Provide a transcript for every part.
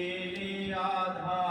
গেলি আধার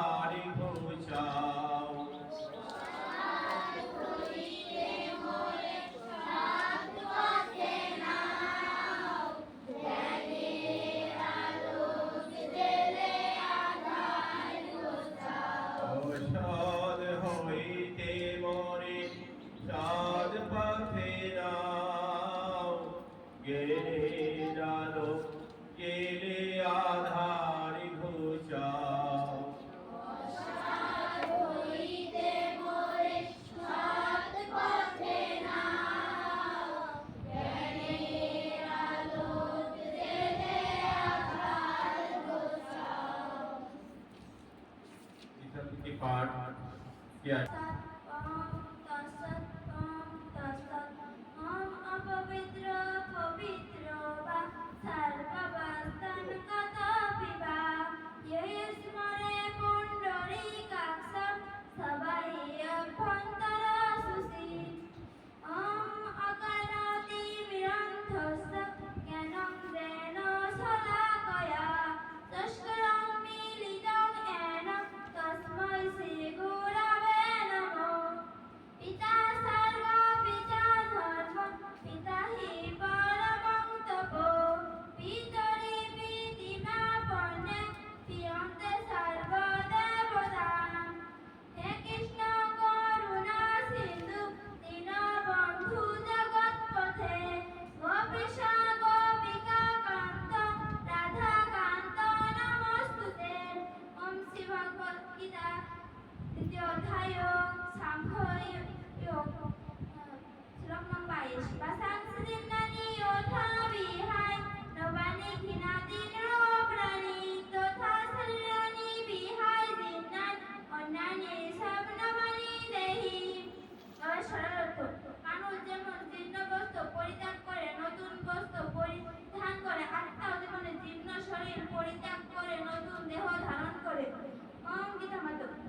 여타용 상허용 슬럭만 바이시 바상스딘 나니 요타 비하이 너바니 기나딘 로브라니 또타 슬라니 비하이 딘난 মানুষ যেমন জীর্ণ বস্তু পরিত্যাগ করে নতুন বস্তু পরিধান করে আত্মাও তেমন জীর্ণ শরীর পরিত্যাগ করে নতুন দেহ ধারণ করে অঙ্গিতা মাতক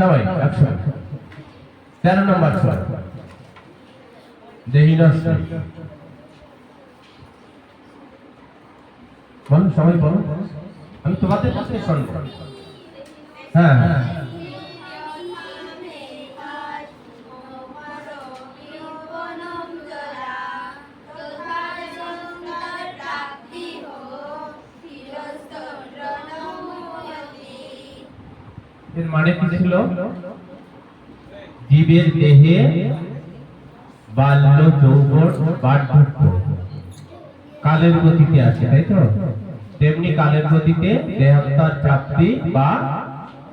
সবাই, একশো। তেরো নম্বর সুর দেহিনস্ত বলো সবাই বলো আমি তোমাদের কাছে শুনব। হ্যাঁ হ্যাঁ। জীবের দেহে বাল্য যৌবন বার্ধক্য। কালের গতিতে আছে, তাই তো? তেমনি কালের গতিতে দেহান্তর প্রাপ্তি বা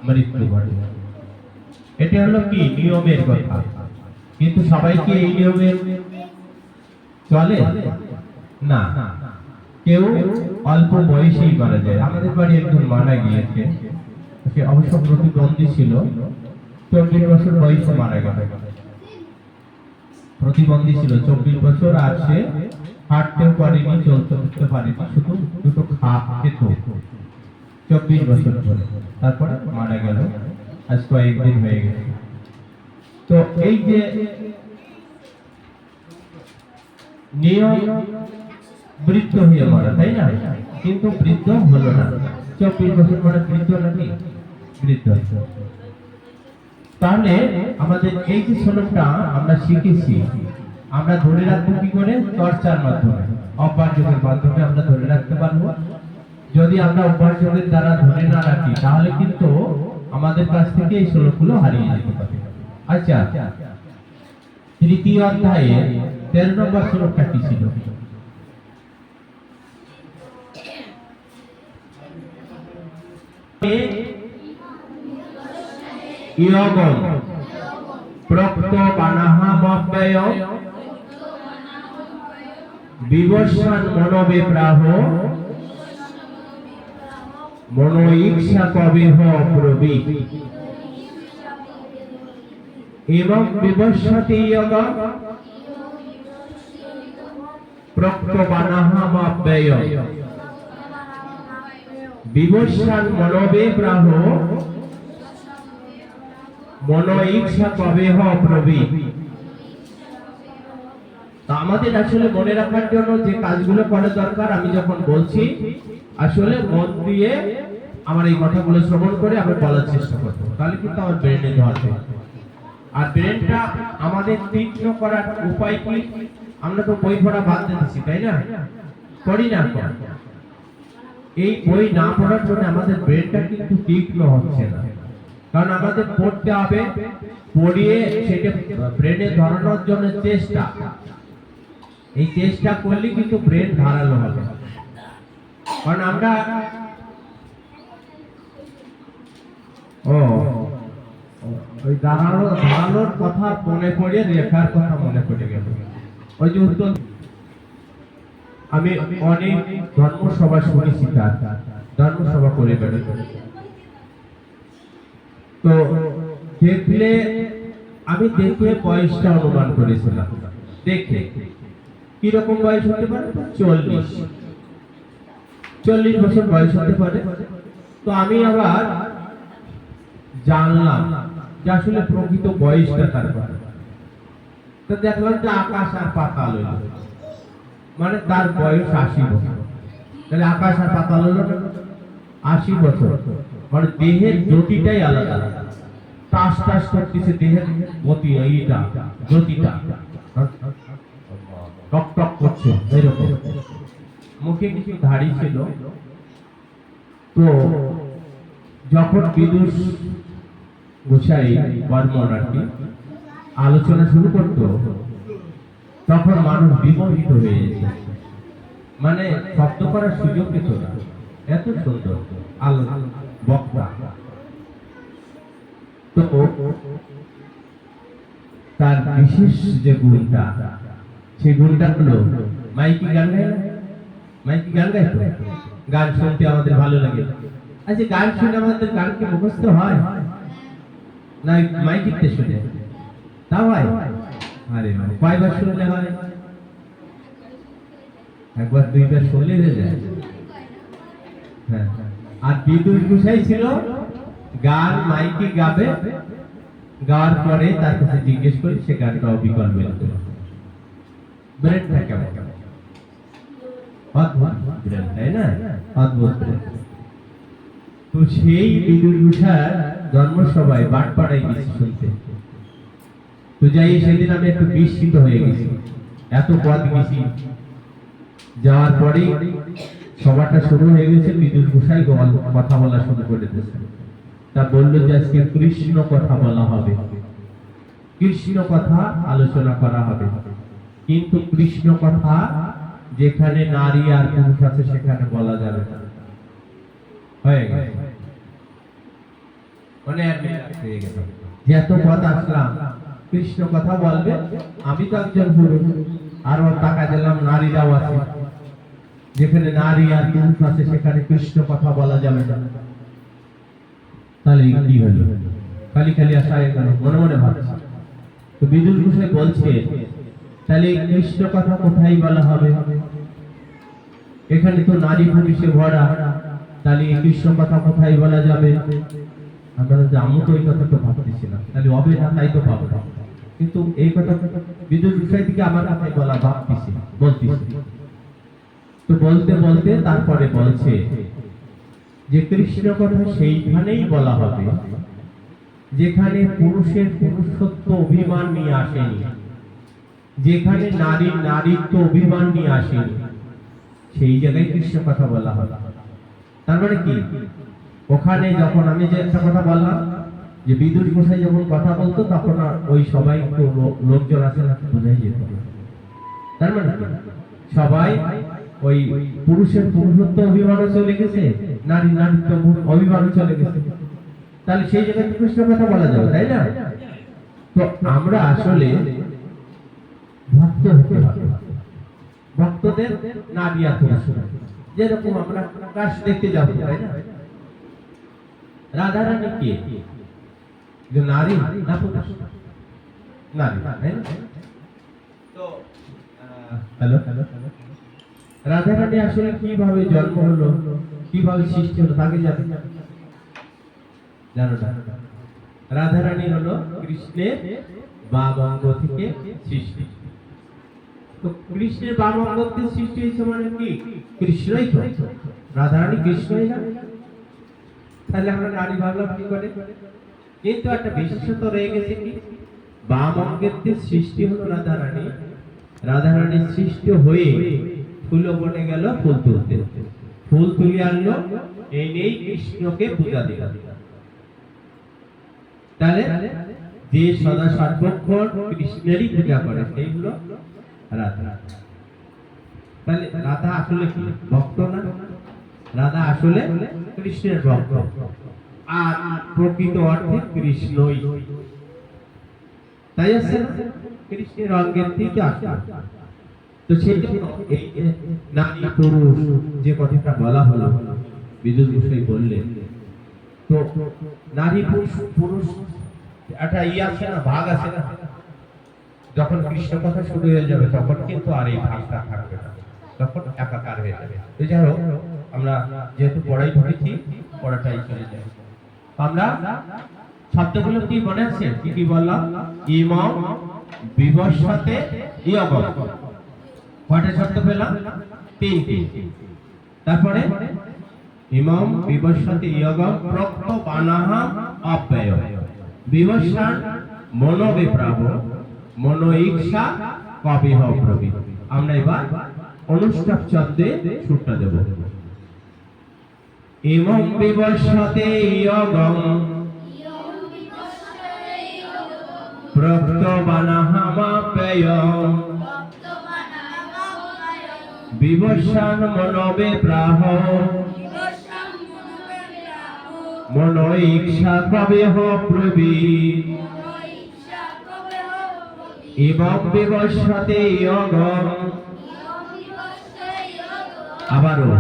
মৃত্যু ঘটে। এটা হলো কি? নিয়মের কথা। কিন্তু সবাই কি এই নিয়মে চলে? না। কেউ অল্প বয়সেই মারা যায়। আমাদের বাড়ি একজন মারা গিয়েছে। সে অবশ্য প্রতিদ্বন্দ্বী ছিল। চব্বিশ বছর বয়সে মারা গেল। প্রতিবন্ধী ছিল চব্বিশ বছর আর সে হাঁটতেও পারেনি চলতে উঠতে পারেনি শুধু দুটো খাপ খেত। চব্বিশ বছর ধরে। তারপরে মারা গেল। আজ কয়েকদিন হয়ে গেছে। তো এই যে নিয়ম বৃদ্ধ হয়ে মারা তাই না? কিন্তু বৃদ্ধ হলো না। চব্বিশ বছর পরে বৃদ্ধ নাকি? বৃদ্ধ। তাহলে আমাদের এই যে শ্লোকটা আমরা শিখেছি, আমরা ধরে রাখব কি করে? চর্চার মাধ্যমে। যোগের মাধ্যমে আমরা ধরে রাখতে পারব। যদি আমরা যোগের দ্বারা ধরে না রাখি, তাহলে কিন্তু আমাদের কাছ থেকে এই শ্লোকগুলো হারিয়ে যেতে পারে। আচ্ছা তৃতীয় অধ্যায়ে তেরো নম্বর শ্লোকটা কি ছিল? ইয়গম প্রক্ত বানাহামব্যয় বিবস্বান মনোবিপ্রাহ। মনো ইচ্ছা কবিহ প্রবি এবং বিবস্বতি ইয়গম প্রক্ত মনোবিপ্রাহ। মন ইচ্ছা কবে হ প্রবি আমাদের আসলে মনে রাখার জন্য যে কাজগুলো করা দরকার, আমি যখন বলছি, আসলে মন দিয়ে আমার এই কথাগুলো শ্রবণ করে আমি বলার চেষ্টা করব। তাহলে কিন্তু আমার ব্রেনে ধরবে আর ব্রেনটা আমাদের তীক্ষ্ণ করার উপায় কি? আমরা তো বই পড়া বাদ দিচ্ছি তাই না? করি না এই বই না পড়ার জন্য আমাদের ব্রেনটা কিন্তু তীক্ষ্ণ হচ্ছে না। কারণ আমাদের পড়তে হবে, পড়িয়ে সেটা ব্রেনে ধরানোর জন্য চেষ্টা। এই চেষ্টা করলে কিন্তু ব্রেন ধারালো হবে। কারণ আমরা ও ওই দাঁড়ানো দাঁড়ানোর কথা মনে পড়ে রেখার কথা মনে পড়ে গেল। ওই যে উত্তর, আমি অনেক ধর্মসভা শুনেছি তার। ধর্মসভা করে বেড়েছি তো দেখলে, আমি দেখে বয়সটা অনুমান করেছিলাম। দেখে, কীরকম বয়স হতে পারে? চল্লিশ। চল্লিশ বছর বয়স হতে পারে। তো আমি আবার জানলাম যে আসলে প্রকৃত বয়সটা তার পারে তো দেখলাম যে আকাশ আর পাতাল মানে তার বয়স আশি বছর। তাহলে আকাশ আর পাতাল আশি বছর। মানে দেহের জ্যোতিটাই আলাদা। টাস টাস করতেছে দেহের এইটা টক টক করছে, এরকম। মুখে কিছু ধাড়ি ছিল। তো যখন বিদুষ গোসাই বর্মন আর কি আলোচনা শুরু করতো, তখন মানুষ বিমোহিত হয়ে যেত মানে শব্দ করার সুযোগ পেত না। এত সুন্দর আল, বক্তা। তো তার বিশেষ যে গুণটা, সেই গুণটা হলো মাইকি গান গায়? মাইকি গান গায় তো? গান শুনতে আমাদের ভালো লাগে। আচ্ছা গান শুনে আমাদের গান কি মুখস্থ হয়? না মাইকিতে শুনে? তাও হয়? আরে মানে কয়বার শুনলে হয়? একবার, দুইবার শুনলে যায়। হ্যাঁ। আর বিদুষ গোসাই ছিল? গান মাইকে গাবে, গাওয়ার পরে তার কাছে জিজ্ঞেস করি সে গানটা অবিকল একটু বিস্মিত হয়ে গেছি। এত পথ গেছি। যাওয়ার পরেই সভাটা শুরু হয়ে গেছে, বিদুর ঘোষাই কথা বলা শুরু করে দিয়েছে। তা বলল যে আজকে কৃষ্ণ কথা বলা হবে। কৃষ্ণ কথা আলোচনা করা হবে। কিন্তু কৃষ্ণ কথা যেখানে নারী আর পুরুষ আছে সেখানে বলা যাবে না। হয়ে গেছে। admit গেল। যে এত পথ আসলাম, কৃষ্ণ কথা বলবে, আমি তো একজন পুরুষ, আর ওর টাকা দিলাম নারীরাও আছে। যেখানে নারী আর পুরুষ আছে, সেখানে কৃষ্ণ কথা বলা যাবে না। তাহলে কি হলো? খালি খালি আসা হয়ে মনে মনে ভাবছে। তো বিদুর ঘোষাই বলছে, তাহলে কৃষ্ণ কথা কোথায় বলা হবে? এখানে তো নারী পুরুষে ভরা। তাহলে কৃষ্ণ কথা কোথায় বলা যাবে? আমরা আমি তো এই কথা তো ভাবতেছিলাম। তাহলে হবে তাই তো না। কিন্তু এই কথা বিদুর বিষয় থেকে আমার কথাই বলা ভাবতেছি, বলতেছি। তো বলতে বলতে তারপরে বলছে যে কৃষ্ণ কথা সেইখানেই বলা হবে, যেখানে পুরুষের পুরুষত্ব অভিমান নিয়ে আসেনি, যেখানে নারীর নারীত্ব অভিমান নিয়ে আসেনি, সেই জায়গায় কৃষ্ণ কথা বলা হবে। তার মানে কি? ওখানে যখন আমি যে একটা কথা বললাম, যে বিদুর গোসাই যখন কথা বলতো, তখন ওই সবাই লোকজন আছে না, বোঝাই যেত তার মানে সবাই ওই পুরুষের পুরুষত্ব অভিমানও চলে গেছে নারী নারীত্ব অভিমানও চলে গেছে। তাহলে সেই জায়গায় কৃষ্ণ কথা বলা যাবে তাই না? তো আমরা আসলে ভক্ত হতে হবে। ভক্তদের নারী পুরুষ যেরকম আমরা কাশ দেখতে যাব তাই না? রাধা রানী কে? যে নারী না পুরুষ? নারী তাই না? তো হ্যালো হ্যালো রাধা রানী আসলে কীভাবে জন্ম হলো? কীভাবে সৃষ্টি হলো, তাকে জানো? জানো না? রাধা রানী হলো কৃষ্ণের বাম অঙ্গ থেকে সৃষ্টি। তো কৃষ্ণের বাম অঙ্গ থেকে সৃষ্টি হয়েছে মানে কি? কৃষ্ণই তো। রাধা রানী কৃষ্ণই না। তাহলে আমরা নারী ভাবলাম কি করে? কিন্তু একটা বিশেষত রয়ে গেছে কি? বাম অঙ্গের সৃষ্টি হলো রাধা রানী রাধা রানীর সৃষ্টি হয়ে ফুল বনে গেল, ফুল তুলতে। ফুল তুলে আনলো, এই নেই কৃষ্ণকে পূজা দিল। তাহলে যে সদা সর্বক্ষণ কৃষ্ণেরই পূজা করে, সেই হলো রাধা। তাহলে রাধা আসলে কি? ভক্ত না? রাধা আসলে কৃষ্ণের ভক্ত। আর প্রকৃত অর্থে কৃষ্ণই। তাই আছে? কৃষ্ণের অঙ্গের থেকে আসে তো নারী পুরুষ যে কথাটা বলা হলো বিদ্যুৎ গোসাই বললেন, তো নারী পুরুষ পুরুষ, একটা ই আছে না, ভাগ আছে না। যখন কৃষ্ণ কথা শুরু হয়ে যাবে, তখন কিন্তু আর এই ভাগটা থাকবে না। তখন একাকার হয়ে যাবে। তো যাই হোক, আমরা যেহেতু পড়াই ধরেছি, পড়াটাই চলে যায়। আমরা শব্দগুলো কি মনে আছে কি কি বললাম? ইমাম বিবস্বতে ইয়গম। কয়টা শব্দ পেলাম? তিনটি। তারপরে? ইমাম, বিবস্বতে ইয়গম, প্রক্ত বানাহা, অব্যয়। বিবস্বান, মনোবিপ্রাব মনো ইচ্ছা কবিহ প্রবি আমরা এবার অনুষ্ঠাপ চন্দ্রে সুরটা দেব। ইমাম, বিবস্বতে ইয়গম, প্রক্ত বানাহামাপ্যয় বিবস্বান মনোবে প্রাহ মনো ইচ্ছা কবেহ প্রবি। এবং বিবস্বতে ইয়গম। আবারও।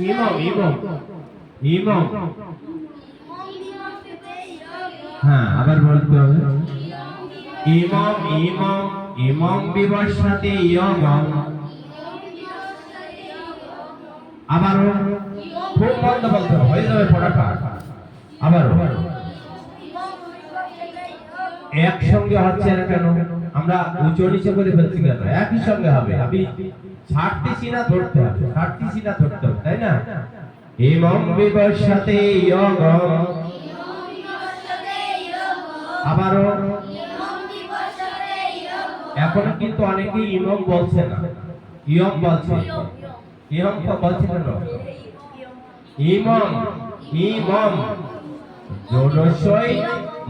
ইমম ইমম। ইমম। হ্যাঁ আবার বলতে হবে। ইমম ইমম ইমম বিবস্বতে ইয়গম আবারও খুব মন্দ বলতে হয়ে যাবে পড়াটা। আবারও। একসঙ্গে হচ্ছে না কেন? আমরা উঁচু নিচে করে ফেলছি কেন? একই সঙ্গে হবে। আমি ছাড়তেছি না ধরতে হবে ছাড়তেছি না ধরতে হবে, তাই না? ইমম বিবশতে ইয়গম আবারও এখন কিন্তু অনেকেই ইমাম বলছে না। ইয়ম বলছে। ইয়ম তো বলছে কেন ইমাম ইমাম। জোড়সই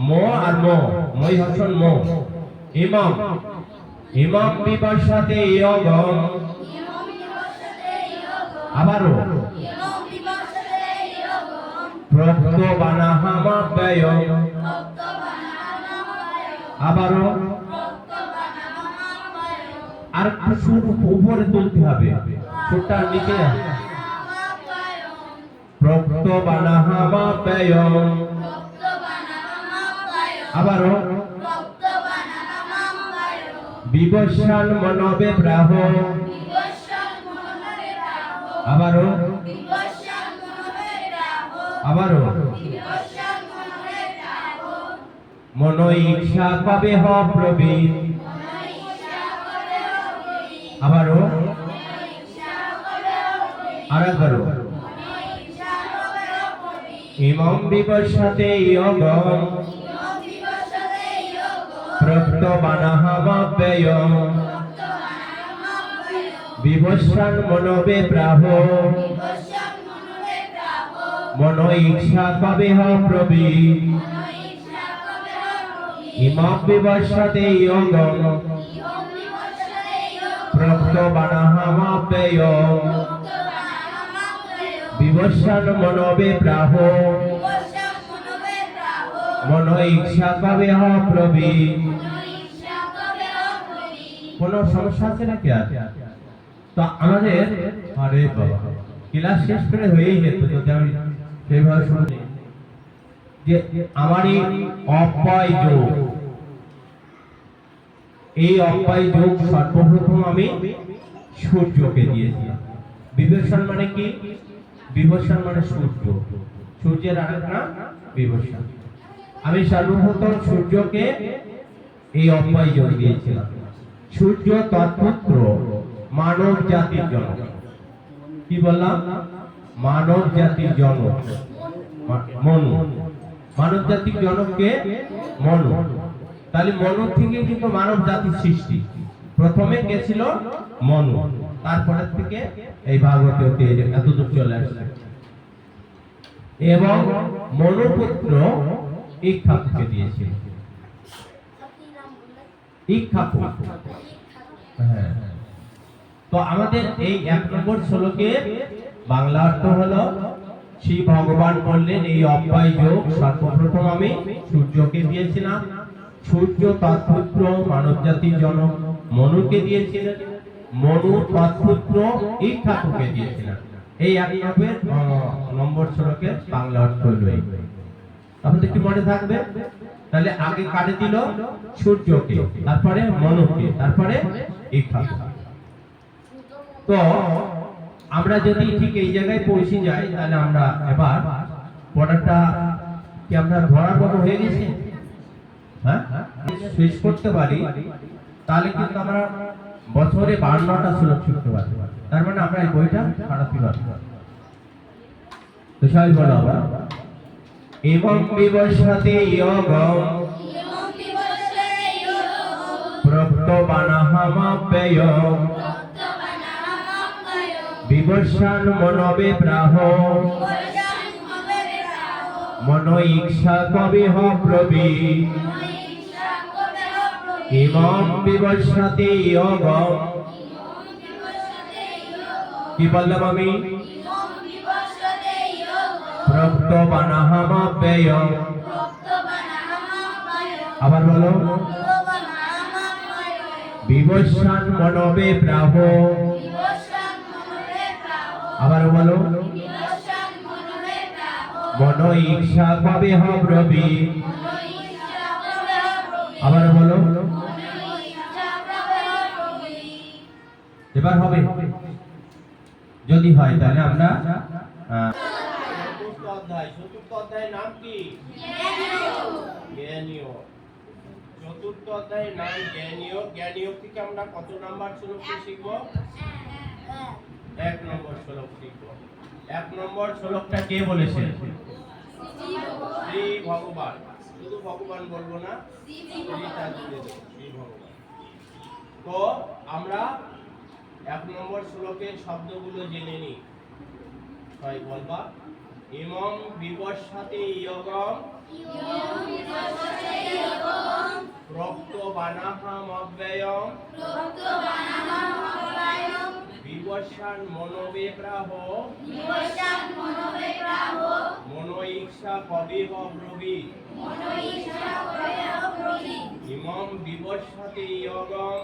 মো আর মো, মই হসন মো। ইমাম ইমাম বিবশতে ইয়গম। আবারও। প্রক্ত বানাহামা ব্যয় আবারও। আর একটু উপরে তুলতে হবে। সুরটা নিচে। প্রক্ত বানাহামা ব্যয় আবারও বিবস্বান মনবে ব্রাহ। আবারও আবারও মন ইচ্ছা পাবে হ প্রবীণ আবারও আর একবারও ইমম বিবশতে ইয়গম প্রক্ত বানাহামা ব্যয় বিবস্বান মনবে প্রাহ। মন ইচ্ছা কবে হ প্রবীণ ইমম বিবশতে ইয়গম প্রক্ত বানাহামা ব্যয় বিবস্বান মনবে প্রাহ। মন ইচ্ছা কবে হ প্রবীণ কোন সমস্যা আছে নাকি আর? তো আমাদের আরে বাবা, ক্লাস শেষ করে হয়েই যেত যদি আমি সেইভাবে শুনি যে আমারই অব্যয় যোগ। এই অব্যয় যোগ সর্বপ্রথম আমি সূর্যকে দিয়েছিলাম। বিবেচন মানে কি? বিবেচন মানে সূর্য। সূর্যের নাম বিবেচন আমি সর্বপ্রথম সূর্যকে এই অব্যয় যোগ দিয়েছিলাম। সূর্য তৎপুত্র মানব জাতির জনক। কি বললাম? মানব জাতির জনক। মনু। মানব জাতির জনককে মনু। তাহলে মনু থেকে কিন্তু মানব জাতির সৃষ্টি। প্রথমে কে ছিল? মনু। তারপরে থেকে এই ভাগবতীয়তে এতদূর চলে আসছে। এবং মনুপুত্র ইক্ষাপুকে দিয়েছিল হ্যাঁ। তো আমাদের এই এক নম্বর শ্লোকের বাংলা অর্থ হলো শ্রী ভগবান বললেন এই অব্যয় যোগ সর্বপ্রথম আমি সূর্যকে দিয়েছিলাম। সূর্য তৎপুত্র মানব জাতির জনক মনুকে দিয়েছিলেন। মনু তৎপুত্র এই ঠাকুরকে দিয়েছিলেন। এই এক নম্বর শ্লোকের বাংলা অর্থ হলো এই। আপনাদের কি মনে থাকবে? তাহলে আগে কাটে দিল সূর্যকে, তারপরে মনুকে, তারপরে তো আমরা যদি ঠিক এই জায়গায় পৌঁছে যাই, তাহলে আমরা এবার পড়াটা কি আমরা ধরার মতো হয়ে গেছে? হ্যাঁ? শেষ করতে পারি, তাহলে কিন্তু আমরা বছরে বান্নটা শ্লোক শিখতে পারি তার মানে আমরা এই বইটা ছাড়াতে পারব তো সবাই বলো আবার। এবং বিবশতে ইয়গম প্রপ্ত বানাহামাপ্যয় বিবর্ষান মনবে প্রাহ মন ইচ্ছা কবি হ প্রবি ইমম বিবর্ষতে ইয়গম কি বললাম আমি? প্রপ্ত বানাহামাপ্যয় আবার বলো। বিবর্ষান মনবে প্রাহ। আবার বলো। মন ইচ্ছা কবে হ প্রবি আবার বলো। এবার হবে। যদি হয় তাহলে আমরা অধ্যায়, চতুর্থ অধ্যায়ের নাম কি? জ্ঞানীয়। চতুর্থ অধ্যায়ের নাম জ্ঞানীয়। জ্ঞানীয় থেকে আমরা কত নাম্বার শ্লোকটি শিখব? এক নম্বর শ্লোক শিখব। এক নম্বর শ্লোকটা কে বলেছেন শ্রী ভগবান। শুধু ভগবান বলব না শ্রী ভগবান। তো আমরা এক নম্বর শ্লোকের শব্দগুলো জেনে নিই। সবাই বলবা। ইমং বিবস্বাতে ইয়গম। রক্ত বানাহাম অব্যয়ম বিবস্বান মনোবেপ্রাহ। মনোইক্ষা কবিহ ব্রবী। ইমং বিবস্বাতে ইয়গম।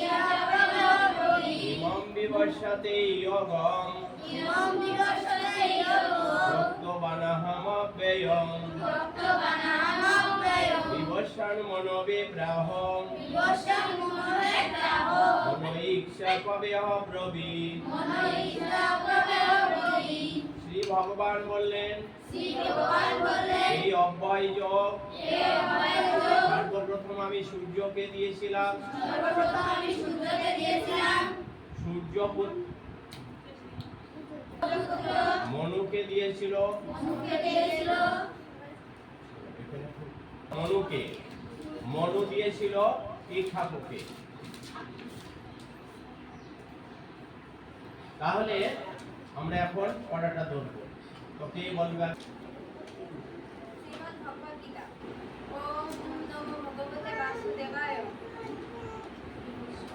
অব্যয়ম বিবস্বান মনোবেপ্রাহ মনোইক্ষা কবিহ ব্রবী ইমম বিবস্বাতে ইয়গম রক্ত বানাহাম অব্যয়ম বিবস্বান মনোবেপ্রাহ মনোইক্ষা কবিহ ব্রবী শ্রী ভগবান বললেন এই অব্যয় যোগ সর্বপ্রথম আমি সূর্যকে দিয়েছিলাম। সূর্য মনুকে দিয়েছিল। মনুকে মনু দিয়েছিল ইক্ষাকুকে তাহলে আমরা এখন পড়াটা ধরবো। তো কে বলবে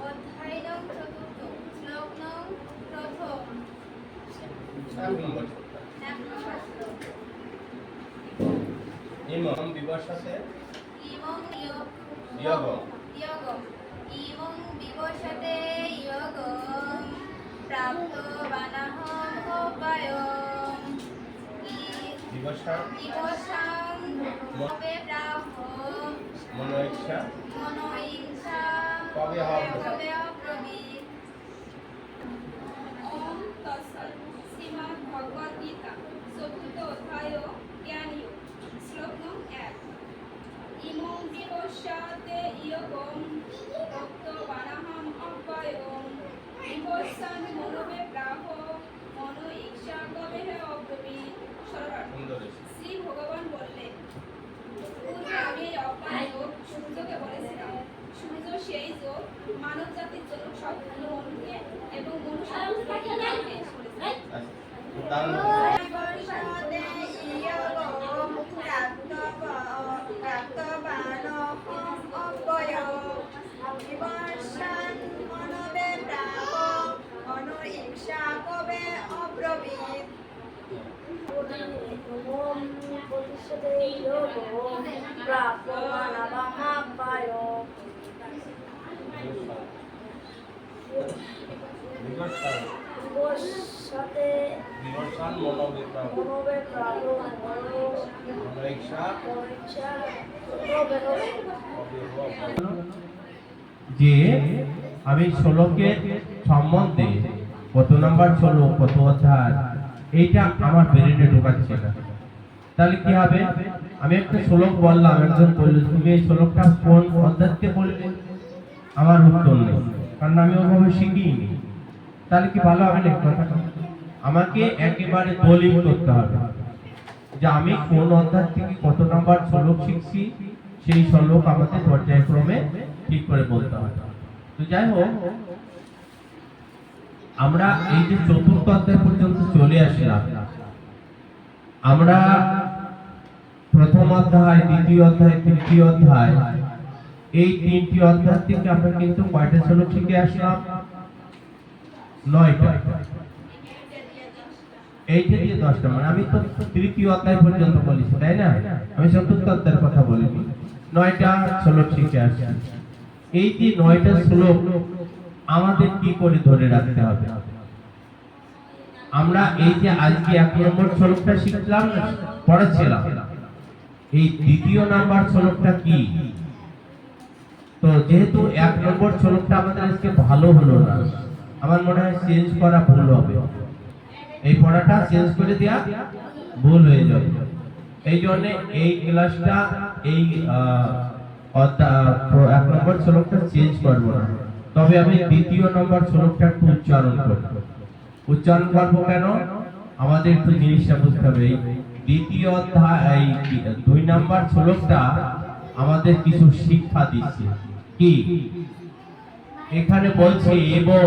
অধ্যায় নং চতুর্থ শ্লোক নং প্রথম শ্লোক ইমম বিবর্ষাতে ইমং ইয়গম। ইয়গম ইমং বিবশতে ইয়গম প্রাপ্ত বানাহম উপায়ম ই- বিবর্ষা বিবশাং হবে ব্রাহ্মণ মনোইচ্ছা। মনোহিংসা কবে হবে? কবে অব্রবীত ওম তৎসৎ। শ্রীমদ্ ভগবদ গীতা চতুর্থ অধ্যায় জ্ঞানীয় শ্লোক নং এক ইমং বিবস্যাতে ইয়গম ভক্ত বানাহম অব্যয়ম বিবস্যান মনোবে প্রাহ মনো ইচ্ছা কবেহ অব্রবীত সরলার্থ শ্রী ভগবান বললেন পূর্বে আমি এই অজ্ঞান যোগ সূর্যকে বলেছিলাম সূর্য সেই যোগ মানব জাতির জন্য সবগুলো মনুকে এবং মনুষ্য জাতিকে পেশ করেছে আচ্ছা, তো তার মধ্যে বিবশতে ইয়গম প্রাপ্ত প্রাপ্ত বানাহম অব্যয়ম বিবশান মনবে প্রাহ মনোহিংসা কবে অব্রবীত ওম প্রতিষ্ঠাতে যোগম প্রাপ্ত মানবাহাপায় বিবর্ষা যে আমি শ্লোকের সম্বন্ধে কত নাম্বার শ্লোক কত অধ্যায়, এইটা আমার ব্রেনে ঢোকাচ্ছে না। তাহলে কি হবে? আমি একটা শ্লোক বললাম, একজন বলল, তুমি এই শ্লোকটা কোন অধ্যায়তে বললে? আমার উত্তর নেই, কারণ আমি ওভাবে শিখিনি। তাহলে কি ভালো হবে না আমাকে একেবারে দলিল করতে হবে যে আমি কোন অধ্যায় থেকে কত নাম্বার শ্লোক শিখছি, সেই শ্লোক আমাকে পর্যায়ক্রমে ঠিক করে বলতে হবে। তো যাই হোক, আমরা এই যে চতুর্থ অধ্যায় পর্যন্ত চলে আসলাম, আমরা প্রথম অধ্যায়, দ্বিতীয় অধ্যায়, তৃতীয় অধ্যায়। এই তিনটি অধ্যায় থেকে আমরা কিন্তু কয়টা শ্লোক শিখে আসলাম? নয়টা। এইটা দিয়ে দশটা মানে আমি তো তৃতীয় অধ্যায় পর্যন্ত বলেছি, তাই না? আমি চতুর্থ অধ্যায়ের কথা বলিনি। নয়টা শ্লোক শিখে আসছি। এই যে নয়টা শ্লোক আমাদের কি করে ধরে রাখতে হবে? আমরা এই যে আজকে এক নম্বর শ্লোকটা শিখলাম, পড়াচ্ছিলাম। এই দ্বিতীয় নাম্বার শ্লোকটা কি? তো যেহেতু এক নম্বর শ্লোকটা আমাদের আজকে ভালো হলো না, আমার মনে হয় চেঞ্জ করা ভুল হবে। এই পড়াটা চেঞ্জ করে দেয়া ভুল হয়ে যাবে। এই জন্য এই ক্লাসটা এই এক নম্বর শ্লোকটা চেঞ্জ করব না। তবে আমি দ্বিতীয় নম্বর শ্লোকটা একটু উচ্চারণ করব। উচ্চারণ করব কেন? আমাদের একটু জিনিসটা বুঝতে হবে। দ্বিতীয় অধ্যায় দুই নাম্বার শ্লোকটা আমাদের কিছু শিক্ষা দিচ্ছে। কি? এখানে বলছে এবং